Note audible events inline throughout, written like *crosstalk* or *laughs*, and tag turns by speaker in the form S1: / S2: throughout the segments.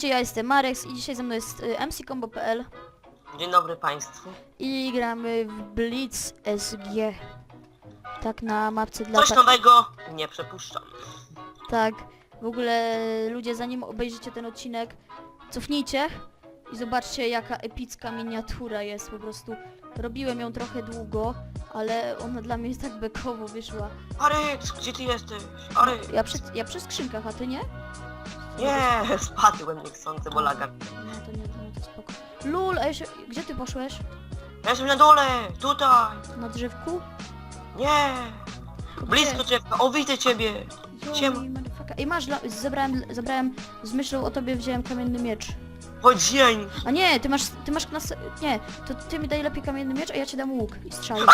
S1: Witajcie, ja jestem Marek i dzisiaj ze mną jest y, mccombo.pl
S2: Dzień dobry Państwu.
S1: i gramy w Blitz SG. Tak na mapce dla...
S2: Coś nowego nie przepuszczam.
S1: Tak, w ogóle ludzie zanim obejrzycie ten odcinek, cofnijcie i zobaczcie jaka epicka miniatura jest po prostu. Robiłem ją trochę długo, ale ona dla mnie jest tak bekowo wyszła.
S2: Aryk, gdzie ty jesteś? Aryk.
S1: Ja przy, ja przy skrzynkach, a ty nie?
S2: Nie, spadłem niechcący, bo laga.
S1: No to nie, no to spoko. Lul, a jeszcze, gdzie ty poszłeś?
S2: Ja jestem na dole, tutaj.
S1: Na drzewku?
S2: Nie.
S1: To
S2: Blisko
S1: gdzie?
S2: ciebie. O, widzę ciebie.
S1: Joj,
S2: Siema.
S1: motherfucker. Ej, masz, zebrałem, zebrałem, z myślą o tobie wziąłem kamienny miecz.
S2: Chodź dzień.
S1: A nie, ty masz, ty masz nas... Nie, to ty mi daj lepiej kamienny miecz, a ja ci dam łuk i strzały.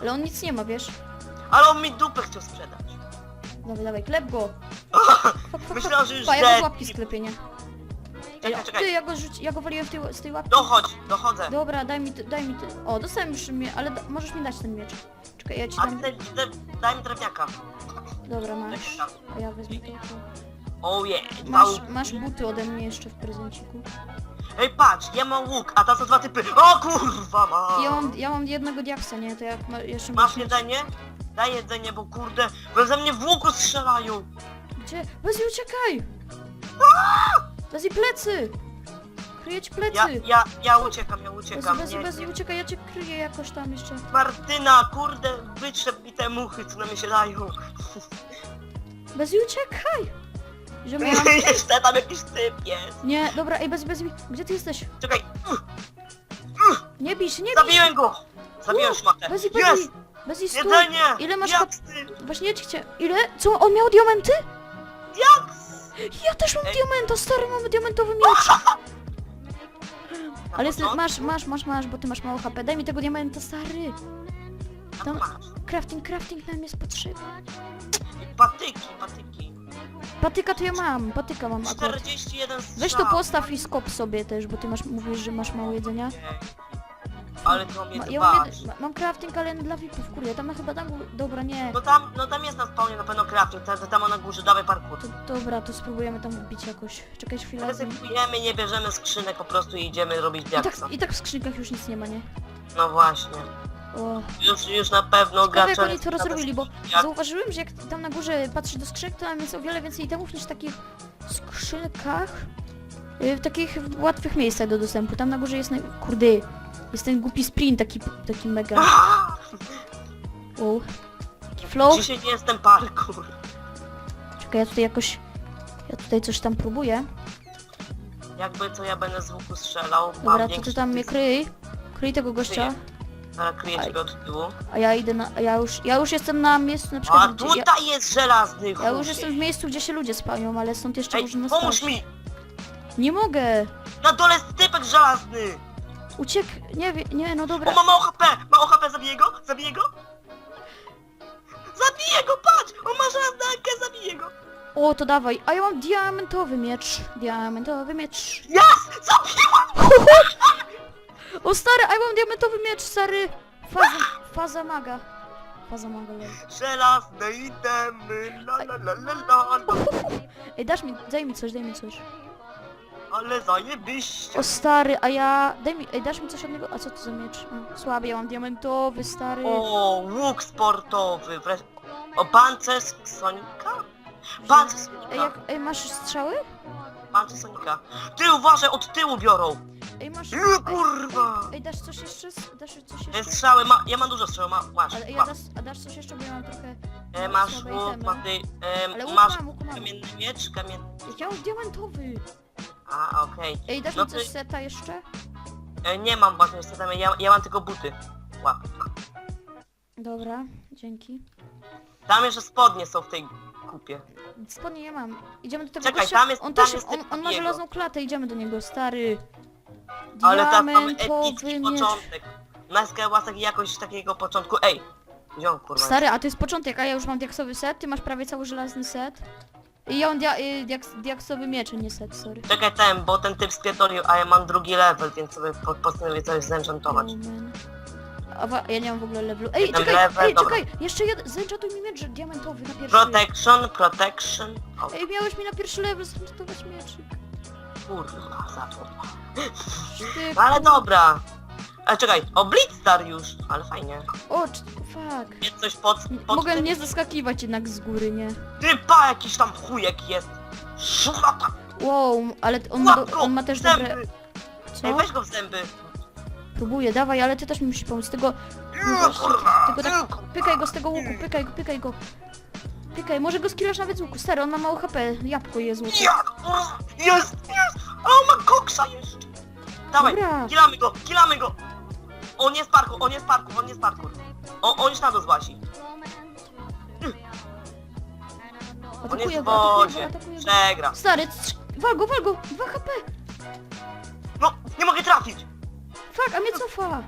S1: Ale on nic nie ma, wiesz?
S2: Ale on mi dupę chciał sprzedać.
S1: Dawaj, dawaj, klep go. *laughs*
S2: Myślałem, że już
S1: Pa, ja go z
S2: dead.
S1: łapki sklepię, nie? Ej,
S2: Czekaj,
S1: ty,
S2: czekaj.
S1: ja go rzuci, ja go waliłem w tej, z tej łapki.
S2: Dochodź, dochodzę.
S1: Dobra, daj mi, ty- daj mi ty. O, dostałem już mnie, ale da, możesz mi dać ten miecz. Czekaj, ja ci
S2: A
S1: dam.
S2: ty, ty, daj mi drewniaka.
S1: Dobra, masz. A ja wezmę to.
S2: Oh yeah.
S1: Masz, masz buty ode mnie jeszcze w prezenciku.
S2: Ej, patrz, ja mam łuk, a ta są dwa typy. O kurwa ma.
S1: Ja mam, ja mam jednego diaksa, nie? To jak ma, jeszcze
S2: Masz
S1: masz...
S2: jedzenie? Daj jedzenie, bo kurde, bo ze mnie w łuku strzelają.
S1: Gdzie? Bezji, uciekaj! Bezji, plecy! Kryję ci plecy!
S2: Ja, ja, ja uciekam, ja uciekam.
S1: Bezji,
S2: Nie.
S1: Bezji, uciekaj, ja cię kryję jakoś tam jeszcze.
S2: Martyna, kurde, wytrzep mi te muchy, co na mnie się dają. *laughs*
S1: Bezji, uciekaj! Że ja... *laughs*
S2: Jeszcze tam jakiś typ jest.
S1: Nie, dobra, ej, Bezji, Bezji, gdzie ty jesteś?
S2: Czekaj,
S1: Nie bij się, nie bij
S2: zabiłem go. Zabiłem szmatę.
S1: Bezji,
S2: Jest!
S1: Bezji, stój!
S2: Jedzenie!
S1: Ile masz
S2: Jaksy!
S1: Właśnie ja ci chciałem... Ile? Co, on miał diamenty?
S2: Jaks!
S1: Ja też mam
S2: Ej.
S1: diamenta, stary, mamy diamentowy miecz! *laughs* Ale masz, masz, masz, masz, bo ty masz mało HP. Daj mi tego diamenta, stary! Tam-. Crafting, crafting nam jest potrzebny.
S2: Patyki, patyki.
S1: Patyka to ja mam, patyka mam akurat.
S2: 41 strzał.
S1: Weź to postaw i skop sobie też, bo ty masz, mówisz, że masz mało jedzenia.
S2: Ale to mnie
S1: Ma, ja mam, ma- mam crafting, ale dla VIPów, kurde, tam chyba tam... Dobra, nie.
S2: No tam, no tam jest na spawnie na pewno crafting, tam, tam na górze, dawaj parkour.
S1: To, dobra, to spróbujemy tam wbić jakoś. Czekaj chwilę.
S2: Ryzykujemy, nie bierzemy skrzynek, po prostu idziemy robić
S1: I tak,
S2: diaksa.
S1: I tak w skrzynkach już nic nie ma, nie?
S2: No właśnie.
S1: O.
S2: Już, już na pewno
S1: Ciekawe jak
S2: gracze...
S1: oni to rozrobili, bo zauważyłem, że jak tam na górze patrzysz do skrzynek, to tam jest o wiele więcej itemów niż w takich skrzynkach. y, W takich łatwych miejscach do dostępu. Tam na górze jest, naj- kurde, jest ten głupi sprint, taki, taki mega. *gasps* Wow. Taki flow.
S2: Dzisiaj nie jestem parkour.
S1: Czekaj, ja tutaj jakoś... Ja tutaj coś tam próbuję.
S2: Jakby co ja będę z łuku strzelał. mam
S1: Dobra, to
S2: większy
S1: ty tam mnie kryj. Kryj tego gościa.
S2: Ale kryję ciebie od tyłu.
S1: A ja idę na... a Ja już, ja już jestem na miejscu na
S2: A
S1: przykład... Gdzie, ja,
S2: tutaj jest żelazny
S1: ja już jestem w miejscu, gdzie się ludzie spanią, ale stąd jeszcze
S2: Ej,
S1: można
S2: pomóż
S1: stać.
S2: mi!
S1: Nie mogę!
S2: Na dole jest typek żelazny!
S1: Uciek... Nie wie... Nie, no
S2: O,
S1: dobra.
S2: ma mało HP! Mało HP, zabiję go? Zabiję go? Zabiję go, patrz! On ma żelazną zabiję go!
S1: O, to dawaj. A ja mam diamentowy miecz. Diamentowy miecz.
S2: Jest! Zabiłam!
S1: O stary, a ja mam diamentowy miecz, stary. Faza, faza maga. Faza maga, lol.
S2: Żelazne itemy, la la la la la la.
S1: Ej, dasz mi, daj mi coś, daj mi coś.
S2: Ale zajebiście!
S1: O stary, a ja... Daj mi, ej, dasz mi coś od niego? A co to za miecz? A, słaby, ja mam diamentowy, stary.
S2: O, łuk sportowy, wreszcie. O, pancerz Sonika? Pancerz
S1: Ej,
S2: Sonika,
S1: jak, ej, masz strzały?
S2: pancerz Sonika. Ty uważaj, od tyłu biorą!
S1: Ej, masz... Ej,
S2: kurwa!
S1: ej, dasz coś jeszcze? Dasz coś
S2: Te
S1: jeszcze?
S2: strzały, ma, ja mam dużo strzał, ma, masz,
S1: Ale ej, a
S2: masz.
S1: dasz, a dasz coś jeszcze, bo ja mam trochę...
S2: E, masz łuk,
S1: itemy.
S2: ma ty, e,
S1: łuk
S2: masz
S1: mam, łuk mam.
S2: kamienny miecz, kamienny...
S1: Jak ja mam diamentowy.
S2: A, okej.
S1: Ej, dasz
S2: No
S1: mi coś
S2: ty-
S1: seta jeszcze?
S2: E, Nie mam właśnie niestety, ja, ja mam tylko buty. Łap.
S1: Dobra, dzięki.
S2: Tam jeszcze spodnie są w tej kupie.
S1: Spodnie ja mam. Idziemy do tego
S2: Czekaj,
S1: gościa.
S2: tam jest-
S1: on
S2: tam
S1: też,
S2: jest
S1: on,
S2: typ
S1: on ma żelazną klatę, idziemy do niego, stary.
S2: Ale tam mamy
S1: Diamentowy
S2: epicki
S1: miecz.
S2: początek. Na Skywasach jakoś takiego początku. Ej! Ziom kurwa.
S1: Stary, a to jest początek, a ja już mam diaksowy set, ty masz prawie cały żelazny set. I ja mam dia, y, diaks, diaksowy miecz, a nie set, sorry.
S2: Czekaj ten, bo ten typ spierdolił, a ja mam drugi level, więc sobie po, postanowię coś zenchantować.
S1: Man. A wa- ja nie mam w ogóle levelu. Ej,
S2: Jeden
S1: czekaj,
S2: level,
S1: ej,
S2: dobra.
S1: czekaj! Jeszcze jeden, zenchatuj mi miecz diamentowy na pierwszy
S2: Protection, protection. O
S1: Ej, miałeś mi na pierwszy level zresztować mieczyk.
S2: kurwa, za to.
S1: Ty,
S2: No ale dobra. E, czekaj, o Blitzstar już, ale fajnie.
S1: O, fuck.
S2: Jest coś pod... pod
S1: Mogę
S2: tym-
S1: nie zaskakiwać jednak z góry, nie?
S2: Ty pa, jakiś tam chujek jest. Szlata.
S1: Wow, ale on ma,
S2: Łap
S1: do,
S2: go,
S1: on ma też
S2: zęby.
S1: dobre...
S2: Ej,
S1: Co?
S2: weź go w zęby.
S1: Próbuję, dawaj, ale ty też mi musisz pomóc. Tylko,
S2: No, kurwa.
S1: tylko tak, pykaj go z tego łuku, pykaj go, pykaj go. Pykaj, może go skillasz nawet z łuku. Stary, on ma mało HP, jabłko je z łuku.
S2: Jak? Jest, jest! O, ma koksa jeszcze! Dawaj,
S1: Dobra.
S2: kilamy go, kilamy go! On jest parkour, on jest parkour, on jest parkour. On, on już na dół złasi. On jest
S1: Atakuje
S2: w
S1: go, atakuje
S2: wodzie.
S1: go, atakuje go.
S2: Przegra.
S1: Stary, trz- wal go, wal go, 2 HP.
S2: No, nie mogę trafić!
S1: Fuck, a mnie cofa.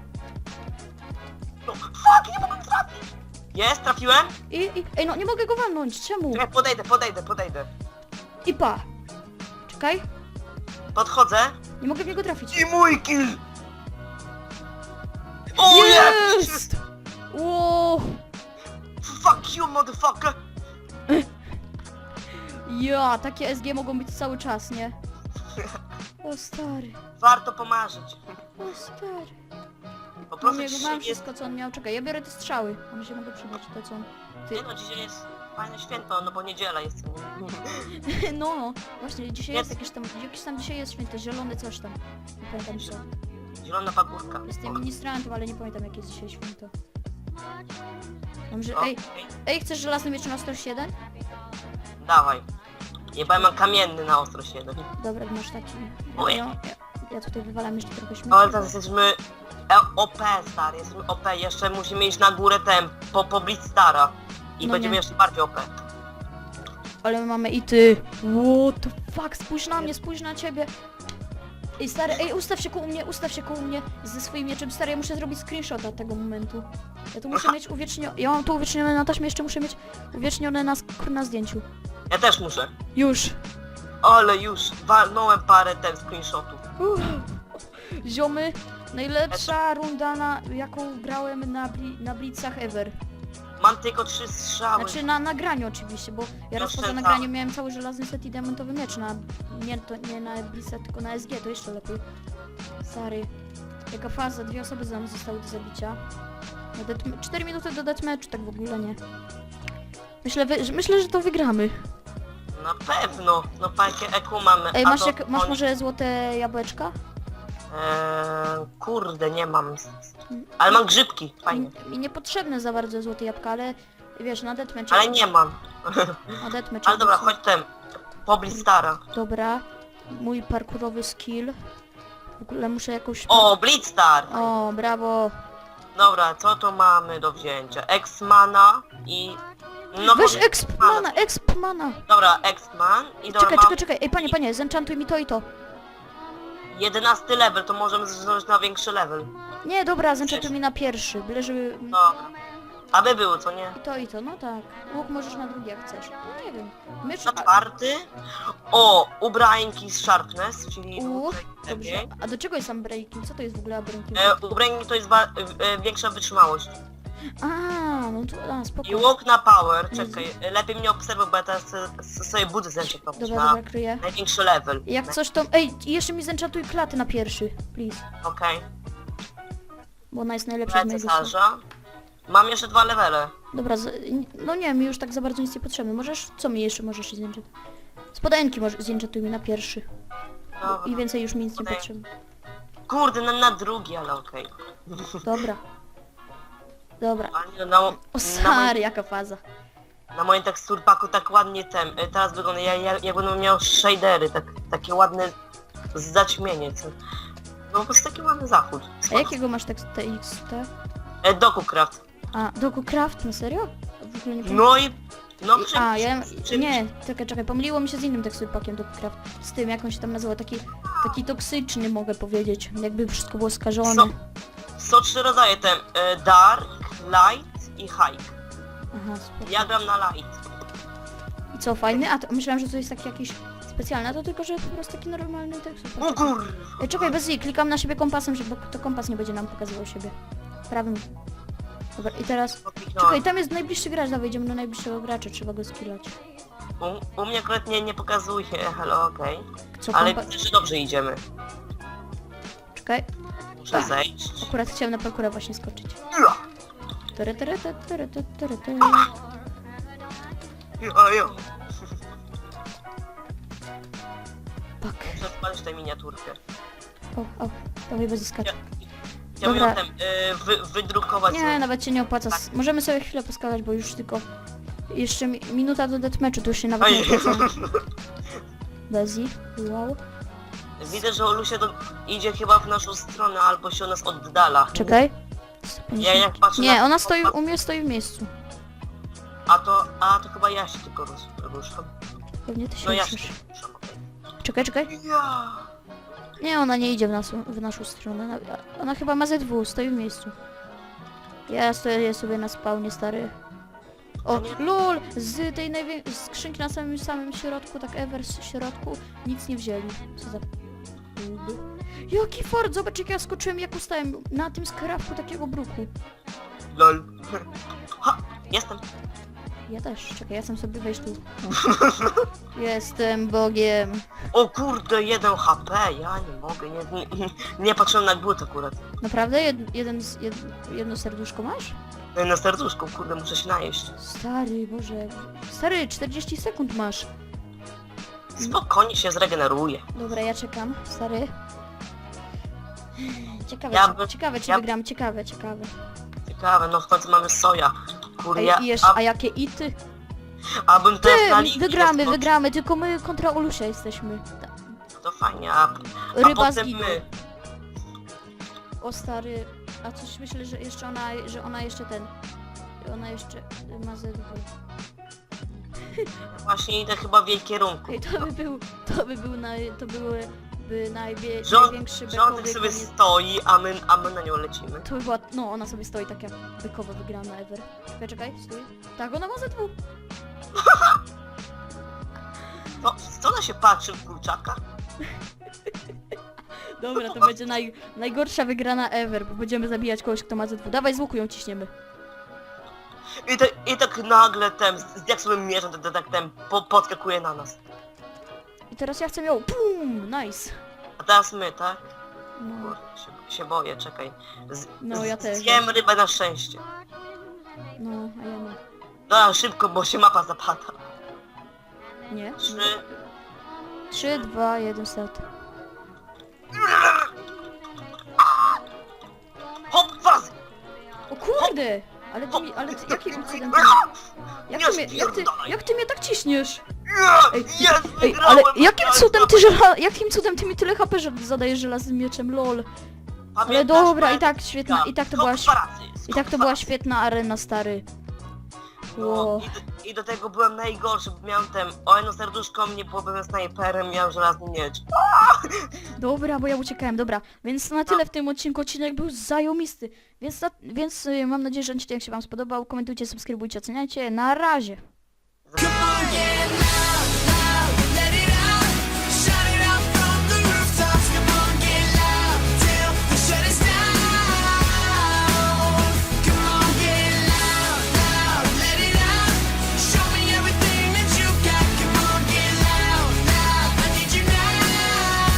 S2: No, fuck, nie mogę trafić! Jest, trafiłem?
S1: I, i, ej, no nie mogę go walnąć, czemu?
S2: Czekaj, podejdę, podejdę, podejdę.
S1: I pa. Czekaj,
S2: Podchodzę.
S1: nie mogę w niego trafić.
S2: I mój kill! O, jest!
S1: Jest! Wow.
S2: Fuck you, motherfucker!
S1: Ja, takie SG mogą być cały czas, nie? O stary,
S2: Warto pomarzyć.
S1: o stary.
S2: Po prostu
S1: jego,
S2: dzisiaj
S1: mam
S2: jest...
S1: wszystko co on miał. Czekaj, ja biorę te strzały. One się mogą przydać, to co on... Ty.
S2: Nie no, dzisiaj jest fajne święto, no bo niedziela jest. *laughs*
S1: No, właśnie, dzisiaj
S2: Jest.
S1: jest jakieś tam, jakieś tam dzisiaj jest święto, zielone coś tam. Nie pamiętam co.
S2: Zielona pagórka.
S1: Jestem ministrantem, ale nie pamiętam jakie jest dzisiaj święto. Mam, że...
S2: O,
S1: Ej, ej, chcesz żelazny miecz na 107?
S2: Dawaj. Nie powiem, mam kamienny na ostrość jeden.
S1: Dobra, masz taki.
S2: Oj.
S1: Ja, ja, ja tutaj wywalam jeszcze trochę śmieci.
S2: Ale teraz jesteśmy e, OP, stary, jesteśmy OP. Jeszcze musimy iść na górę tem, po, po Blitzstara. I
S1: No
S2: będziemy
S1: nie.
S2: jeszcze bardziej OP.
S1: Ale my mamy i ty. What the fuck, spójrz na mnie, spójrz na ciebie. Ej stary, ej ustaw się koło mnie, ustaw się koło mnie ze swoim mieczem. Stary, ja muszę zrobić screenshota tego momentu. Ja tu muszę mieć uwiecznione, ja mam to uwiecznione na taśmie, jeszcze muszę mieć uwiecznione na, sk- na zdjęciu.
S2: Ja też muszę.
S1: Już.
S2: Ale już walnąłem parę ten screenshotów.
S1: Uff. Ziomy, najlepsza runda, na, jaką grałem na, bli, na blitzach ever.
S2: Mam tylko trzy strzały.
S1: Znaczy na nagraniu oczywiście, bo ja raz poza nagraniem miałem cały żelazny set i diamentowy miecz na... Nie, to nie na Blissa, tylko na SG, to jeszcze lepiej. Stary. Jaka faza, dwie osoby za mną zostały do zabicia. Na deathma- 4 minuty do deathmatchu, tak w ogóle nie. Myślę, wy, że- myślę, że to wygramy.
S2: Na pewno. No pakie eku mamy.
S1: Ej,
S2: a
S1: masz,
S2: to
S1: jak, masz
S2: oni-
S1: może złote jabłeczka?
S2: Eee, kurde, nie mam. Ale mam grzybki, fajnie.
S1: Mi, mi niepotrzebne za bardzo złote jabłka, ale wiesz, na deathmatchu...
S2: Ale nie mam. *laughs*
S1: Na deathmatchu...
S2: Ale dobra, chodź tem. Po Blitzstara.
S1: Dobra. Mój parkurowy skill. W ogóle muszę jakąś...
S2: O, Blitzstar!
S1: O, brawo.
S2: Dobra, co to mamy do wzięcia? Exmana i... No
S1: Weź
S2: bo-
S1: exp mana, exp mana.
S2: Dobra, Exman i dobra,
S1: Czekaj,
S2: mam
S1: czekaj, czekaj. Ej, panie, panie, zenchantuj mi to i to.
S2: 11 level, to możemy zdążyć na większy level.
S1: Nie, dobra, zenchantuj mi na pierwszy. Byle, żeby...
S2: Dobra. Aby było, co nie?
S1: I to i to, no tak. Łuk możesz na drugi jak chcesz. No nie wiem. Mysz...
S2: Na czwarty. O, ubrańki z Sharpness, czyli...
S1: U,
S2: tutaj
S1: Dobrze.
S2: lepiej.
S1: A do czego jest tam breaking? Co to jest w ogóle breaking?
S2: E, ubrańki to jest e, większa wytrzymałość.
S1: A, no to... A, spoko.
S2: I walk na power, czekaj, lepiej mnie obserwuj, bo ja teraz e, s- sobie budzę zęcie robić
S1: Dobra,
S2: na
S1: dobra, kryję.
S2: największy level.
S1: Jak coś to... Ej, jeszcze mi zenchantuj klaty na pierwszy, please.
S2: Okej,
S1: Bo ona jest najlepsza z
S2: okay.
S1: mojego...
S2: cesarza. Mam jeszcze dwa levele.
S1: Dobra, z... no nie, mi już tak za bardzo nic nie potrzebne. Możesz... Co mi jeszcze możesz zjenchantuj? Spodenki może zjenchantuj mi na pierwszy.
S2: Dobra.
S1: I więcej już mi nic nie
S2: Okej.
S1: potrzebne.
S2: Kurde, na, na drugi, ale okej.
S1: Dobra. Dobra.
S2: A nie,
S1: O
S2: na,
S1: stary, jaka faza.
S2: na moim teksturpaku tak ładnie tem, e, teraz wygląda, ja, ja, ja będę miał shadery, tak, takie ładne zaćmienie, co? No po prostu taki ładny zachód.
S1: A jakiego masz tekst TXT?
S2: E, DokuCraft.
S1: A, Doku Craft, na serio? W ogóle nie pamiętam.
S2: No i... No przy,
S1: A, ja...
S2: przy-
S1: Nie, czekaj, czekaj, pomyliło mi się z innym teksturpakiem Doku Craft. Z tym, jak on się tam nazywa, taki... Taki toksyczny, mogę powiedzieć. Jakby wszystko było skażone.
S2: Co? Są trzy rodzaje tem, e, Dark, Light i High.
S1: Aha, spoko.
S2: Ja gram na Light.
S1: I co, fajny? A to myślałem, że to jest taki jakiś specjalny, a to tylko, że po prostu taki normalny teksturpak.
S2: O kur...
S1: Ej, czekaj, bez jej, klikam na siebie kompasem, żeby to kompas nie będzie nam pokazywał siebie. Prawym. Dobra, i teraz...
S2: No.
S1: Czekaj, tam jest najbliższy gracz, dawaj, idziemy do najbliższego gracza, trzeba go skillać.
S2: U, u mnie akurat nie, nie pokazuje, hello, okej.
S1: Co,
S2: Ale
S1: kompa...
S2: widzę, że dobrze idziemy.
S1: Czekaj,
S2: Muszę zejść.
S1: akurat chciałem na parkurę właśnie skoczyć. Ty.
S2: ja, ja.
S1: Tak.
S2: Muszę spalić tę miniaturkę.
S1: O, o, dawaj bez skacz.
S2: Chciałbym
S1: Dobra.
S2: tam y, wy, wydrukować.
S1: Nie, nawet się nie opłaca. S- Możemy sobie chwilę poskakać, bo już tylko... Jeszcze mi minuta do deathmatchu, to już się nawet nie
S2: Oj,
S1: opłaca. *laughs* Bezi, wow.
S2: Widzę, że Olusia do, idzie chyba w naszą stronę, albo się od nas oddala.
S1: Czekaj.
S2: Ja jak patrzę
S1: Nie,
S2: na...
S1: ona stoi, u mnie stoi w miejscu.
S2: A to, a to chyba ja się tylko rusz, ruszam.
S1: Pewnie ty się
S2: No ja
S1: ruszysz.
S2: się ruszam. okej.
S1: Czekaj, czekaj.
S2: Ja.
S1: Nie, ona nie idzie w, nas, w naszą stronę. Ona- Ona chyba ma ZW, stoi w miejscu. Ja stoję sobie na spawnie, stary. O, lol! Z tej największej skrzynki na samym samym środku, tak ever z środku, nic nie wzięli. Co za... Jaki fort! Zobacz jak ja skoczyłem, jak ustałem na tym skrawku takiego bruku.
S2: Lol. Ha, jestem.
S1: Ja też, czekaj, ja chcę sobie wejść tu. O. *laughs* Jestem Bogiem.
S2: O kurde, jeden HP, ja nie mogę, nie, nie, nie patrzyłem na głód akurat.
S1: Naprawdę? Jed, jeden z, jed, jedno serduszko masz?
S2: No i Na serduszku, kurde, muszę się najeść.
S1: Stary, Boże. Stary, 40 sekund masz.
S2: Spokojnie się zregeneruje.
S1: Dobra, ja czekam, stary. Ciekawe,
S2: Ja
S1: czy,
S2: by-
S1: ciekawe czy
S2: ja-
S1: wygram, ciekawe, ciekawe.
S2: Ciekawe, no w końcu mamy soja. Kurde,
S1: Ej,
S2: ja,
S1: i jeszcze,
S2: a,
S1: a jakie ity?
S2: abym teraz na
S1: Ty,
S2: linii
S1: wygramy,
S2: nie skoczył,
S1: wygramy, tylko my kontra Olusia jesteśmy. Ta,
S2: To fajnie, a, a
S1: ryba
S2: potem
S1: zginął.
S2: my.
S1: O stary, a coś myślę, że jeszcze ona, że ona jeszcze ten... Ona jeszcze ma ZW.
S2: Właśnie idę chyba w jej kierunku.
S1: Ej, to by był, to by był, naj, to były, by
S2: on-
S1: największy
S2: tak
S1: bekowy
S2: sobie
S1: koniec.
S2: stoi, a my, a my na nią lecimy.
S1: To by była, no ona sobie stoi taka bykowa wygrana ever. Czekaj, stój. Tak, ona ma ZW. *laughs*
S2: No, co ona się patrzy w kurczaka? *laughs*
S1: Dobra, to będzie naj, najgorsza wygrana ever, bo będziemy zabijać kogoś, kto ma ZW. Dawaj z łuku ją ciśniemy.
S2: I, te, i tak nagle ten, jaksowym mierzem, ten, ten, tak ten po, podskakuje na nas.
S1: I teraz ja chcę ją, pum, nice.
S2: A teraz my, tak?
S1: No,
S2: Kurde, się, się boję, czekaj. Z,
S1: No, ja
S2: z-
S1: też.
S2: Zjem rybę na szczęście.
S1: no, a ja nie.
S2: Dobra, szybko, bo się mapa zapada.
S1: Nie?
S2: Trzy.
S1: 3, 2, 1, start.
S2: Hop, fazy!
S1: O kurde! Ale ty mi, ale ty, jakim cudem ty, jak ty, mnie, jak, ty, jak ty mnie tak ciśniesz? Ej,
S2: Jest,
S1: Ej,
S2: wygrałem!
S1: ale jakim cudem ty żela, *laughs* jakim cudem ty mi tyle HP że zadajesz żelaznym mieczem, lol. Ale
S2: Pamiętasz,
S1: dobra, i tak świetna, i tak to była, i tak to była świetna arena, stary.
S2: No,
S1: Wow.
S2: i, do, I do tego byłem najgorszy, bo miałem ten, o jedno serduszko mnie było, byłem snajperem, miałem żelazny miecz. *laughs*
S1: Dobra, bo ja uciekałem, dobra. Więc na tyle w tym odcinku. Odcinek był zajomisty. Więc, na, więc y, mam nadzieję, że odcinek się wam spodobał. Komentujcie, subskrybujcie, oceniajcie. Na razie.
S2: Come on, yeah.